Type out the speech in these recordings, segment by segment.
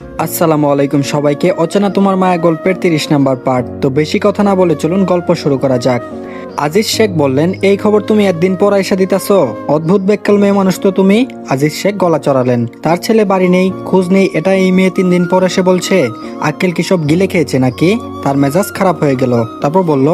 আসসালামু আলাইকুম সবাইকে। অচেনা তোমার মায়া গল্পের তিরিশ নাম্বার পার্ট। তো বেশি কথা না বলে চলুন গল্প শুরু করা যাক। আজিজ শেখ বললেন, এই খবর তুমি একদিন পর এসে দিতাছ। অদ্ভুত বেক্কাল মেয়ে মানুষ তো তুমি। আজিজ শেখ গলা চড়ালেন, তার ছেলে বাড়ি নেই, খোঁজ নেই এটা এই মেয়ে তিন দিন পর এসে বলছে, আক্কেল কি সব গিলে খেয়েছে নাকি? তার মেজাজ খারাপ হয়ে গেল। তারপর বলল,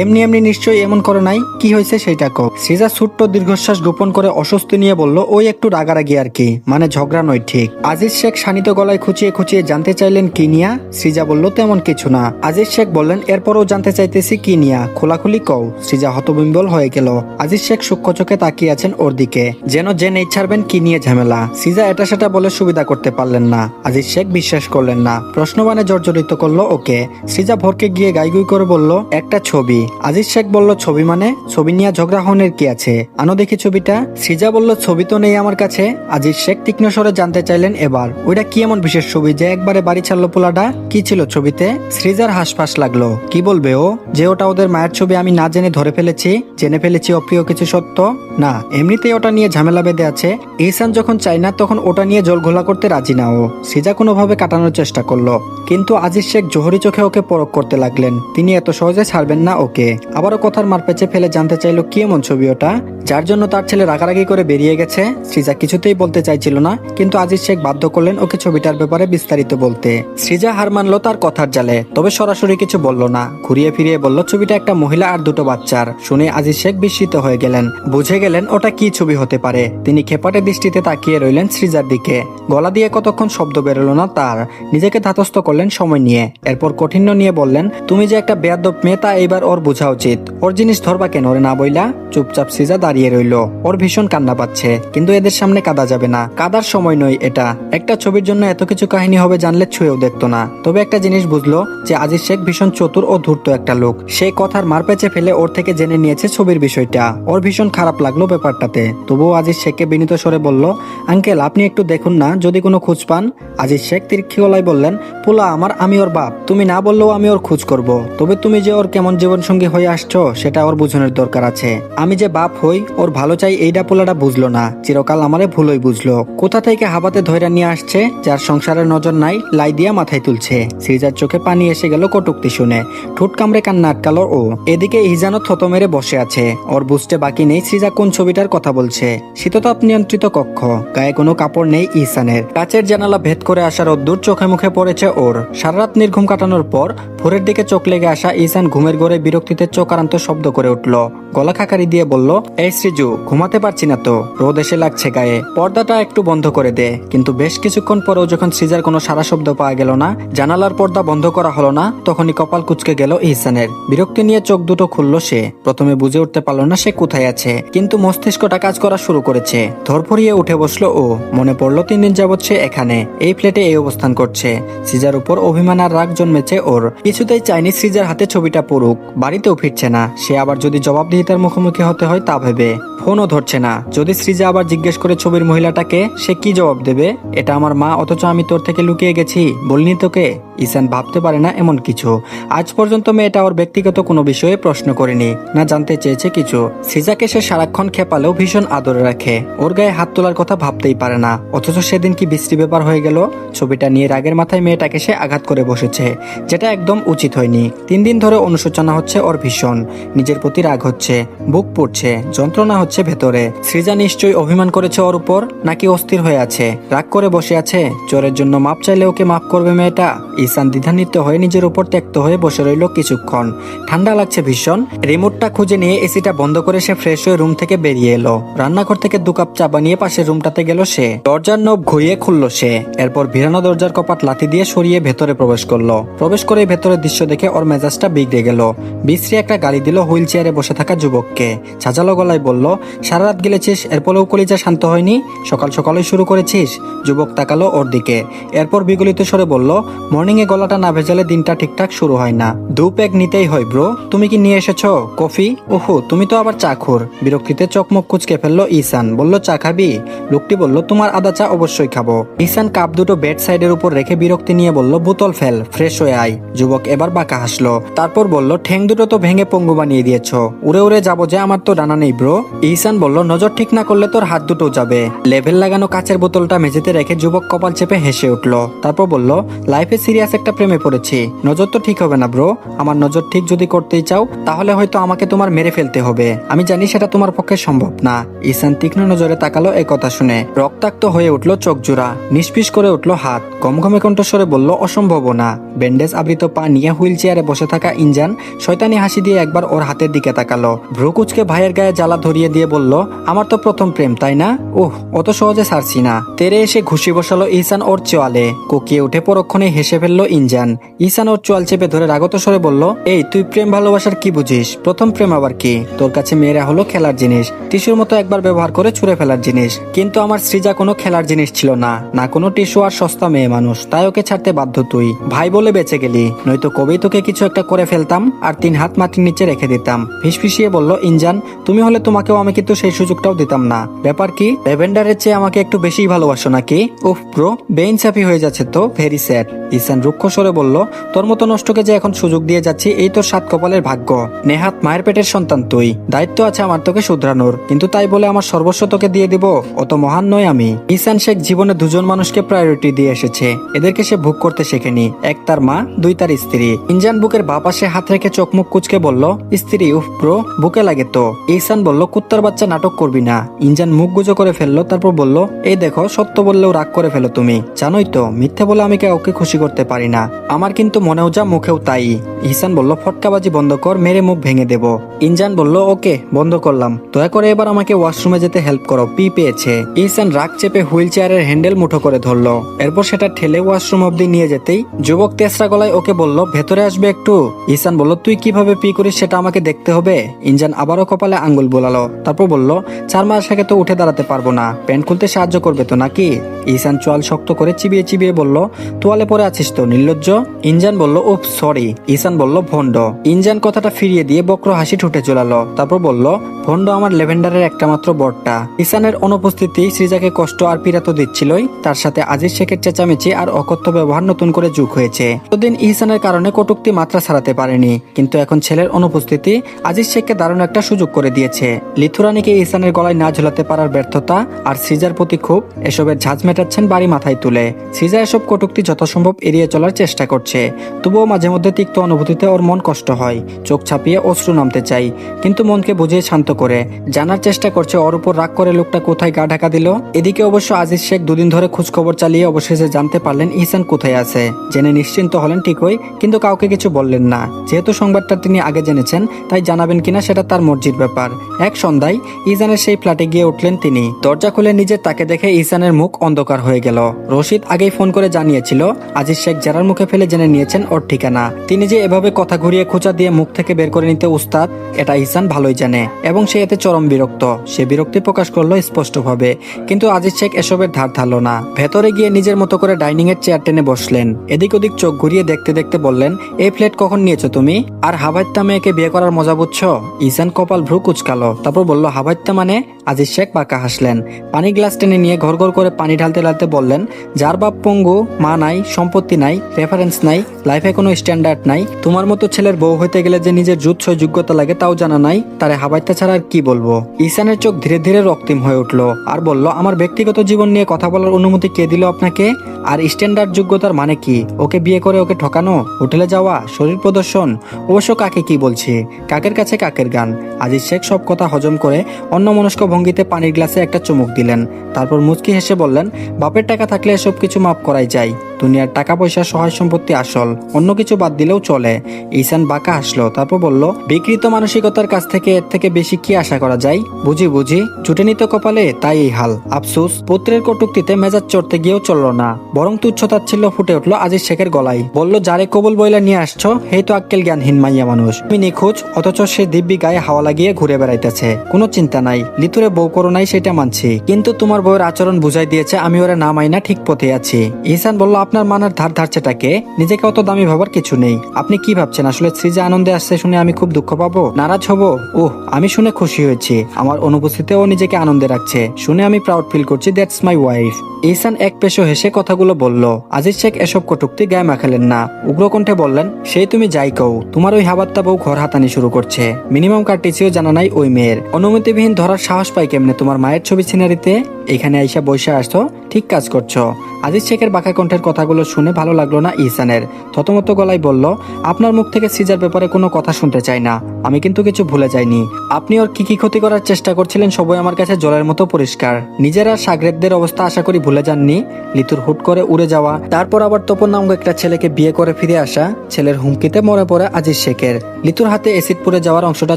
এমনি এমনি নিশ্চয়ই এমন করে নাই, কি হয়েছে সেইটা কো সৃজা ছোট্ট দীর্ঘশ্বাস গোপন করে অস্বস্তি নিয়ে বলল, ওই একটু রাগারাগি আর কি মানে ঝগড়া নয় ঠিক। আজিজ শেখ শানিত গলায় খুঁচিয়ে খুঁচিয়ে জানতে চাইলেন, কি নিয়া? সৃজা বলল, তেমন কিছু না। আজিজ শেখ বললেন, এরপরও জানতে চাইতেছি, কি নিয়া? খোলাখুলি কও। সৃজা হতবিম্বল হয়ে গেল। আজিজ শেখ সূক্ষ্ম চোখে তাকিয়ে আছেন ওর দিকে। যেন জেনে ছাড়বেন, কি নিয়ে ঝামেলা? সৃজা এটা সেটা বলে সুবিধা করতে পারলেন না। আজিজ শেখ বিশ্বাস করলেন না। প্রশ্নবানে জর্জরিত করল ওকে। সৃজা ভরকে গিয়ে গাইগুই করে বলল, একটা ছবি। আজিজ শেখ বলল, ছবি মানে? ছবি নিয়ে ঝগড়া হনের কি আছে? আনো দেখি ছবিটা। সৃজা বলল, ছবি তো নেই আমার কাছে। আজিজ শেখ তীক্ষ্ণ স্বরে জানতে চাইলেন এবার, ওইটা কি এমন বিশেষ ছবি যে একবারে বাড়ি ছাড়লো পোলাটা কি ছিল ছবিতে? সৃজার হাসফাস লাগল। কি বলবে ও? যে ওটা ওদের মায়ের ছবি আমি না জেনে ধরে ফেলেছি, জেনে ফেলেছি অপ্রিয় কিছু সত্য। না, এমনিতেই ওটা নিয়ে ঝামেলা বেঁধে আছে। ইহসান যখন চাই না, তখন ওটা নিয়ে জল ঘোলা করতে রাজি না ও। সৃজা কোনোভাবে কাটানোর চেষ্টা করল। কিন্তু আজিজ শেখ জোহরি চোখে ওকে পরক করতে লাগলেন। তিনি এত সহজে ছাড়বেন না ওকে। আবারও কথার মার পেঁচে ফেলে জানতে চাইলো কি এমন ছবি ওটা। যার জন্য তার ছেলে রাগারাগি করে বেরিয়ে গেছে। সৃজা কিছুতেই বলতে চাইছিল না, কিন্তু আজিজ শেখ বাধ্য করলেন ওকে ছবিটার ব্যাপারে বিস্তারিত বলতে। সৃজা হার মানলো তার কথার জালে, তবে সরাসরি কিছু বলল না। ঘুরিয়ে ফিরিয়ে বলল, ছবিটা একটা মহিলা আর দুটো বাচ্চার শুনে আজিজ শেখ বিস্মিত হয়ে গেলেন। বুঝে গেলেন ওটা কি ছবি হতে পারে। তিনি খেপাটে দৃষ্টিতে তাকিয়ে রইলেন সৃজার দিকে। গলা দিয়ে কতক্ষণ শব্দ বেরোলো না তার। নিজেকে ধাতস্থ করলেন সময় নিয়ে। এরপর কঠিন্য নিয়ে বললেন, তুমি যে একটা বেয়াদব মেয়ে, তা এইবার ওর বোঝা উচিত। ওর জিনিস ধরবা কেন ওরে না বইলা? চুপচাপ সিজা দাঁড়িয়ে রইল। ওর ভীষণ কান্না পাচ্ছে, কিন্তু এদের সামনে কাদা যাবে না। কাদার সময় নয় এটা। একটা ছবির জন্য এত কিছু কাহিনী হবে জানলে ছুঁয়েও দেখতো না। তবে একটা জিনিস বুঝলো যে আজিজ শেখ ভীষণ চতুর ও ধূর্ত একটা লোক। সেই কথার মার পেঁচে ফেলে ওর থেকে জেনে নিয়েছে ছবির বিষয়টা। ওর ভীষণ খারাপ লাগল ব্যাপারটাতে। তবুও আজিজ শেখকে বিনীত স্বরে বলল, আঙ্কেল, আপনি একটু দেখুন না, যদি কোনো খোঁজ পান? আজিজ শেখ তিরক্ষি গলায় বললেন, পোলা, আমার, আমি ওর বাপ। তুমি না বললেও আমি ওর খোঁজ করব। তবে তুমি যে ওর কেমন জীবনসঙ্গী হয়ে আসছো, সেটা ওর বুঝনের দরকার আছে। আমি যে বাপ হই, ওর ভালো চাই এইটা পোলাটা বুঝলো না। চিরকাল আমারে ভুলই বুঝলো। কোথা থেকে হাবাতে ধৈর্য নিয়ে আসছে, যার সংসারের নজর নাই, লাই দিয়া মাথায় তুলছে। সিরিজার চোখে পানি এসে গেল কটুক্তি শুনে। ঠোঁট কামড়ে কান্না আটকালো ও। এদিকে ইজানো থত মেরে বসে আছে। ওর বুঝতে বাকি নেই সৃজা কোন ছবিটার কথা বলছে। শীততাপ নিয়ন্ত্রিত কক্ষ। গায়ে কোনো কাপড় নেই ইসানের। কাচের জানালা ভেদ করে আসার অদ্দূর চোখে মুখে পড়েছে ওর। সারা রাত নির্ঘুম কাটানোর পর ভোরের দিকে চোখ লেগে আসা ইসান ঘুমের ঘরে বিরক্তিতে চোখারান্ত শব্দ করে উঠল। গলা খাকারি দিয়ে বলল, এই শ্রীজু ঘুমাতে পারছি না তো। রোদ এসে লাগছে গায়ে। পর্দাটা একটু বন্ধ করে দে। কিন্তু বেশ কিছুক্ষণ পরেও যখন সৃজার কোনো সারা শব্দ পাওয়া গেল না, জানালার পর্দা বন্ধ করা হলো না, তখনই কপাল কুচকে গেল ইহসানের বিরক্তি নিয়ে চোখ দুটো খুলল সে। প্রথমে বুঝে উঠতে পারল না সে কোথায় আছে, কিন্তু মস্তিষ্কটা কাজ করা শুরু করেছে। ধরফরিয়ে উঠে বসল ও। মনে পড়ল তিন দিন যাবৎ সে এখানে। এই ফ্ল্যাটে এই অবস্থান করছে। সিজার উপর অভিমান আর রাগ জন্মেছে ওর। কিছুতেই চাইনিজ সৃজার হাতে ছবিটা পড়ুক। বাড়িতেও ফিরছে না। সে আবার যদি জবাবদিহিতার মুখোমুখি হতে হয় তা ভেবে। ফোনও ধরছে না। যদি সৃজা আবার জিজ্ঞেস করে ছবির মহিলাটাকে, সে কি জবাব দেবে? এটা আমার মা, অথচ আমি তোর থেকে লুকিয়ে গেছি। বলিনি তোকে? ইসান ভাবতে পারে না এমন কিছু। আজ পর্যন্ত মেয়েটা ওর ব্যক্তিগত কোনো বিষয়ে প্রশ্ন করেনি, না জানতে চেয়েছে কিছু। সৃজাকে সে সারাক্ষণ খেপালেও ভীষণ আদরে রাখে। ওর গায়ে হাত তোলার কথা ভাবতেই পারে না। অথচ সেদিন কি বিশ্রী ব্যাপার হয়ে গেল? ছবিটা নিয়ে রাগের মাথায় মেয়েটাকে সে আঘাত করে বসেছে, যেটা একদম উচিত হয়নি। তিন দিন ধরে অনুশোচনা হচ্ছে ওর ভীষণ। নিজের প্রতি রাগ হচ্ছে, বুক পড়ছে, যন্ত্রণা হচ্ছে ভেতরে। সৃজা নিশ্চয়ই অভিমান করেছে ওর উপর, নাকি অস্থির হয়ে আছে? রাগ করে বসে আছে, চোরের জন্য মাপ চাইলে ওকে মাফ করবে মেয়েটা। ইসান দ্বিধান্বিত হয়ে নিজের উপর ত্যক্ত হয়ে বসে রইল কিছুক্ষণ। ঠান্ডা লাগছে ভীষণ। রিমোটটা খুঁজে নিয়ে এসিটা বন্ধ করে সে ফ্রেশ হয়ে রুম থেকে বেরিয়ে এলো। রান্নাঘর থেকে দু কাপ চা বানিয়ে পাশের রুমটাতে গেল সে। দরজার নব ঘুরিয়ে খুলল সে। এরপর ভিড়ানো দরজার কপাট লাথি দিয়ে সরিয়ে ভেতরে প্রবেশ করল। প্রবেশ করে ভেতরের দৃশ্য দেখে ওর মেজাজটা বিগড়ে গেল। বিশ্রী একটা গাড়ি দিল হুইল চেয়ারে বসে থাকা যুবককে। ছাজালো গলায় বলল সারা রাত গেলেছিস, এরপরেও কলিজা শান্ত হয়নি? সকাল সকালে শুরু করেছিস? যুবক তাকালো ওর দিকে। এরপর বিগলিত স্বরে বলল মর্নিং এ গলাটা না ভেজালে দিনটা ঠিকঠাক শুরু হয় না। দু প্যাক নিতেই হয়, ব্রো। তুমি কি নিয়ে এসেছ? কফি? ওহো, তুমি তো আবার চা খোর বিরক্তিতে চকমক কুচকে ফেলল ইসান বলল, চা খাবি? লোকটি বলল, তোমার আদা চা অবশ্যই খাব। ইসান কাপ দুটো বেড সাইডের উপর রেখে বিরক্তি নিয়ে বলল, বোতল ফেল, ফ্রেশ হয়ে আয়। যুবক যুবক এবার বাঁকা হাসলো। তারপর বলল, ঠ্যাং দুটো তো ভেঙে পঙ্গু বানিয়ে দিয়েছ। উড়ে উড়ে যাব যে আমার তো ডানা নেই ব্রো। ইহসান বলল, নজর ঠিক না করলে তোর হাত দুটো যাবে। লেভেল লাগানো কাচের বোতলটা মেঝেতে রেখে যুবক কপাল চেপে হেসে উঠল। তারপর বলল, লাইফে সিরিয়াস একটা প্রেমে পড়েছি। নজর তো ঠিক হবে না ব্রো। আমার নজর ঠিক যদি করতেই চাও, তাহলে হয়তো আমাকে তোমার মেরে ফেলতে হবে। আমি জানি সেটা তোমার পক্ষে সম্ভব না। ইসান তীক্ষ্ণ নজরে তাকালো এই কথা শুনে। রক্তাক্ত হয়ে উঠল চোখ জোড়া। নিষ্পিস করে উঠল হাত। গমগমে কণ্ঠস্বরে বলল অসম্ভব না। ব্যান্ডেজ আবৃত পা নিয়ে হুইল চেয়ারে বসে থাকা ইঞ্জান শয়তানি হাসি দিয়ে একবার ওর হাতের দিকে তাকালো। ভ্রুকুচকে ভাইয়ের গায়ে জ্বালা ধরিয়ে দিয়ে বলল, আমার তো প্রথম প্রেম, তাই না? ওহ অত সহজে ছাড়ছি না। তেরে এসে ঘুষি বসালো ইসান ওর চোয়ালে। কোকিয়ে উঠে পরক্ষণে হেসে ফেলল ইঞ্জান ইসান ওর চোয়াল চেপে ধরে রাগত স্বরে বলল, এই, তুই প্রেম ভালোবাসার কি বুঝিস? প্রথম প্রেম আবার কি? তোর কাছে মেয়েরা হলো খেলার জিনিস, টিস্যুর মতো একবার ব্যবহার করে ছুঁড়ে ফেলার জিনিস। কিন্তু আমার সৃজা কোনো খেলার জিনিস ছিল না না কোনো টিস্যু আর সস্তা মেয়ে মানুষ, তাই ওকে ছাড়তে বাধ্য তুই। ভাই বলে বেঁচে গেলি নয়তো কবেই তোকে কিছু একটা করে ফেলতাম, আর তিন হাত মাটির নিচে রেখে দিতাম। ফিসফিসিয়ে বলল, ইনজান, তুমি হলে তোমাকেও আমি কিন্তু সেই সুযোগটাও দিতাম না। ব্যাপার কি লেভেন্ডারের চেয়ে আমাকে একটু বেশিই ভালোবাসো নাকি? উফ ব্রো, বেইনসাফি হয়ে যাচ্ছে তো, ভেরি স্যাড ইসান রুক্ষ স্বরে বলল। তোর মতো নষ্টকে যে এখন সুযোগ দিয়ে যাচ্ছি, এই তোর সাত কপালের ভাগ্য। নেহাত মায়ের পেটের সন্তান তুই। দায়িত্ব আছে আমার তোকে শুধরানোর, কিন্তু তাই বলে আমার সর্বস্ব তোকে দিয়ে দিব অত মহান নয় আমি। ইসান শেখ জীবনে দুজন মানুষকে প্রায়োরিটি দিয়ে এসেছে। এদেরকে সে ভোগ করতে শেখেনি। এক তার মা, দুই তার স্ত্রী। ইনজান বুকের বা পাশে হাত রেখে চোখ মুখ কুচকে বলল, স্ত্রী, উফ ব্রো, বুকে লাগে তো। ইসান বলল, কুত্তার বাচ্চা নাটক করবি না। ইনজান মুখ গুজো করে ফেলল, তারপর বলল, এই দেখো, সত্য বললেও রাগ করে ফেলো তুমি। জানোই তো, মিথ্যে বলে আমি কাউকে খুশি করতে পারি না। আমার কিন্তু মনেও যা মুখেও তাই। ইহসান বলল, ফটকাবাজি বন্ধ কর, মেরে মুখ ভেঙে দেব। ইনজান বলল, ওকে, বন্ধ করলাম। দয়া করে এবার আমাকে ওয়াশরুমে যেতে হেল্প করো, পি পেয়েছে। ইহসান রাগ চেপে হুইল চেয়ারের হ্যান্ডেল মুঠো করে ধরলো। এরপর সেটা ঠেলে ওয়াশরুম অব্দি নিয়ে যেতেই যুবক তেসরা গলায় ওকে বলল ভেতরে আসবে একটু। ইহসান বলল, তুই কীভাবে পি করিস সেটা আমাকে দেখতে হবে। ইনজান আবারও কপালে আঙ্গুল বোলালো, তারপর বলল, চার মাস আগে তো উঠে দাঁড়াতে পারব না। প্যান্ট খুলতে সাহায্য করবে তো নাকি? ইসান চোয়াল শক্ত করে চিবিয়ে চিবিয়ে বলল, তোয়ালে পরে আছিস তো, নির্লজ্জ? ইনজান বলল ও সরি। ইসান বলল ভন্ড ইনজান কথাটা ফিরিয়ে দিয়ে বক্র হাসি ঠুটে চলালো তারপর বলল ভন্ড আমার লেভেন্ডারের একটা মাত্র বরটা ইসানের অনুপস্থিতি সৃজাকে কষ্ট আর পীড়া তো দিচ্ছিলই, তার সাথে আজিজ শেখের চেঁচামেচি আর অকথ্য ব্যবহার নতুন করে যুগ হয়েছে। এতদিন ইহসানের কারণে কটুক্তি মাত্রা ছাড়াতে পারেনি। কিন্তু এখন ছেলের অনুপস্থিতি আজিজ শেখকে দারুণ একটা সুযোগ করে দিয়েছে। লিথুরানিকে ইহসানের গলায় না ঝুলাতে পারার ব্যর্থতা আর সৃজার প্রতি ক্ষোভ এসবের ঝাঁজ মেটাচ্ছেন বাড়ি মাথায় তুলে। সৃজা এসব কটুক্তি যথাসম্ভব এড়িয়ে চলার চেষ্টা করছে। তবুও মাঝে মধ্যে তিক্ত অনুভূতিতে ওর মন কষ্ট হয়। চোখ ছাপিয়ে অশ্রু নামতে চাই। কিন্তু মনকে বুঝিয়ে শান্ত করে। জানার চেষ্টা করছে ওর উপর রাগ করে লোকটা কোথায় গা ঢাকা দিল। এদিকে অবশ্য আজিজ শেখ দুদিন ধরে খোঁজখবর চালিয়ে অবশেষে জানতে পারলেন ইহসান কোথায় আছে। জেনে নিশ্চিন্ত হলেন ঠিকই কিন্তু কাউকে কিছু বললেন না। যেহেতু সংবাদটা তিনি আগে জেনেছেন, তাই জানাবেন কিনা সেটা তার মর্জির ব্যাপার। এক সন্ধ্যায় ইজানের সেই ফ্ল্যাটে গিয়ে উঠলেন তিনি। দরজা খুলে নিজের তাকে দেখে ইসানের মুখ অন্ধকার হয়ে গেল। রশিদ আগেই ফোন করে জানিয়েছিল, আজিজ শেখ যারার মুখে ফেলে জেনে নিয়েছেন ওর ঠিকানা। তিনি যে এভাবে কথা ঘুরিয়ে খোঁচা দিয়ে মুখ থেকে বের করে নিতে উস্তাদ, এটা ইসান ভালোই জানে, এবং সে এতে চরম বিরক্ত। সে বিরক্তি প্রকাশ করল স্পষ্টভাবে, কিন্তু আজিজ শেখ এসবের ধার ধারলো না। ভেতরে গিয়ে নিজের মতো করে ডাইনিং এর চেয়ার টেনে বসলেন। এদিক ওদিক চোখ ঘুরিয়ে দেখতে দেখতে বললেন, এই ফ্ল্যাট কখন নিয়েছো তুমি? আর হাবাইত্তা মেয়েকে বিয়ে করার মজা বুঝছ? ইসান কপাল ভ্রু কুচকালো। তারপর বলল, হাবাইত্তা মানে? আজিজ শেখ বাঁকা হাসলেন। পানি গ্লাস টেনে নিয়ে ঘর ঘর করে পানি ঢালতে ঢালতে বললেন, যার বাপ পঙ্গু, মা নাই, সম্পত্তি নাই রেফারেন্স নাই লাইফে কোনো স্ট্যান্ডার্ড নাই, তোমার মতো ছেলের বউ হইতে গেলে যে নিজের জুৎসই যোগ্যতা লাগে তাও জানা নাই, তারে হাবাইতে ছাড়া আর কি বলব? ঈশানের চোখ ধীরে ধীরে রক্তিম হয়ে উঠল, আর বলল, আমার ব্যক্তিগত জীবন নিয়ে কথা বলার অনুমতি কে দিল আপনাকে? আর স্ট্যান্ডার্ড যোগ্যতার মানে কি? ওকে বিয়ে করে ওকে ঠকানো, হোটেলে যাওয়া, শরীর প্রদর্শন, অবশ্য কাকে কি বলছি? কাকের কাছে কাকের গান? আজিজ শেখ সব কথা হজম করে অন্য মনস্ক ভঙ্গিতে পানির গ্লাসে একটা চুমুক দিলেন। তারপর মুচকি হেসে বললেন, বাপের টাকা থাকলে এসব কিছু মাফ করাই যায়। দুনিয়ার টাকা পয়সা সহায় সম্পত্তি আসল, অন্য কিছু বাদ দিলেও চলে। ঈশান বাঁকা হাসলো, তারপর বলল, বিকৃত মানসিকতার কাছ থেকে এর থেকে বেশি কি আশা করা যায়? বুঝি বুঝি। জুটে নিত কপালে, তাই এই হাল। আফসুস, পুত্রের কটুক্তিতে মেজাজ চড়তে গিয়েও চলল না। বরং তুচ্ছতাচ্ছিল্য ফুটে উঠল আজিজ শেখের গলায়। বলল যারে কবুল বইলা নিয়ে আসছো, হেই তো আক্কেল জ্ঞানহীন মাইয়া মানুষ। তুমি নিখোঁজ, অথচ সে দিব্যি গায়ে হাওয়া লাগিয়ে ঘুরে বেড়াইতেছে। কোনো চিন্তা নাই, লিতুরে বউ করো নাই সেটা মানছি। কিন্তু তোমার বউয়ের আচরণ বুঝাই দিয়েছে, আমি ওরা না মাইনা ঠিক পথে আছি। ইহসান বলল আপনার মানার ধার ধারছেটাকে, নিজেকে অত দামি ভাবার কিছু নেই। আপনি কি ভাবছেন? আসলে সৃজা আনন্দে আসছে শুনে আমি খুব দুঃখ পাবো? নারাজ হব? ওহ আমি শুনে খুশি হয়েছি। আমার অনুপস্থিতিতেও নিজেকে আনন্দে রাখছে। শুনে আমি প্রাউড ফিল করছি দ্যাটস মাই ওয়াইফ ইসান এক পেশো হেসে কথাগুলো বলল। আজিজ শেখ এসব কটুক্তি গায়ে মাখালেন না। উগ্রকণ্ঠে বললেন সেই তুমি যাই কও। তোমার ওই হাবাত্তা বউ ঘর হাতানি শুরু করছে। মিনিমাম কার্টিসিও জানা নাই ওই মেয়ের। অনুমতিবিহীন ধরার সাহস পাই কেমনে? তোমার মায়ের ছবি সিনারিতে এখানে আইসা বসে আসছো, ঠিক কাজ করছ। আজিজ শেখের বাঁকা কণ্ঠের কথাগুলো শুনে ভালো লাগল না ইসানের থতমত গলায় বলল, আপনার মুখ থেকে সিজার ব্যাপারে কোনো কথা শুনতে চাই না। আমি কিন্তু কিছু ভুলে যাইনি। আপনি ওর কি কি ক্ষতি করার চেষ্টা করছিলেন সবই আমার কাছে জলের মতো পরিষ্কার। নিজেরা সাগরেদদের অবস্থা আশা করি ভুলে যাননি। লিতুর হুট করে উড়ে যাওয়া, তারপর আবার তপন নামক একটা ছেলেকে বিয়ে করে ফিরে আসা, ছেলের হুমকিতে মরে পড়ে আজিজ শেখের। লিতুর হাতে এসিড পুড়ে যাওয়ার অংশটা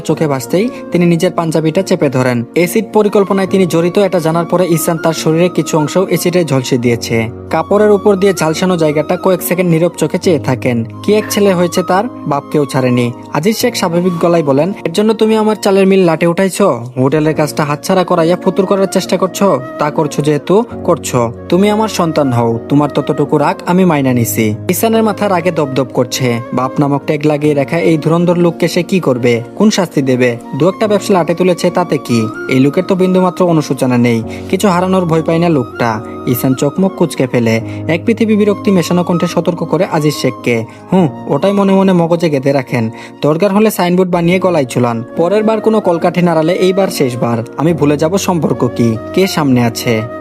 চোখে ভাসতেই তিনি নিজের পাঞ্জাবিটা চেপে ধরেন। এসিড পরিকল্পনায় তিনি জড়িত, এটা জানার পরে ইসান তার শরীরের কিছু অংশ এসিডে ঝলসে দিয়েছে। কাপড়ের উপর দিয়ে ঝালসানো জায়গাটা কয়েক সেকেন্ড নীরব চোখে চেয়ে থাকেন। কি এক ছেলে হয়েছে তার? বাপকেও ছাড়েনি। আজিজ শেখ স্বাভাবিক গলায় বলেন, এর জন্য তুমি আমার চালের মিল লাটে উঠাইছো? হোটেলের কাজটা হাতছাড়া করাইয়া ফুতুর করার চেষ্টা করছ? তা করছ যেহেতু করছ। তুমি আমার সন্তান হও। তোমার ততটুকু রাগ আমি মাইনা নিছি। ইসানের মাথা রাগে দপদপ করছে। বাপ নামক ট্যাগ লাগিয়ে রাখা এই ধুরন্ধর লোককে সে কি করবে? কোন শাস্তি দেবে? দু একটা ব্যবসা লাটে তুলেছে তাতে কি? এই লোকের তো বিন্দুমাত্র অনুশোচনা নেই। কিছু হারানোর ভয় পায় না লোকটা। ইসান চকমক কুচকে ফেলে। এক পৃথিবী বিরক্তি মেশানো কণ্ঠে সতর্ক করে আজিজ শেখকে। হুঁ, ওটাই মনে মনে মগজে গেঁথে রাখেন। দরকার হলে সাইনবোর্ড বানিয়ে গলায় ঝুলান। পরের বার কোনো কলকাঠি নাড়ালে এইবার শেষবার। আমি ভুলে যাব সম্পর্ক কি? কে সামনে আছে?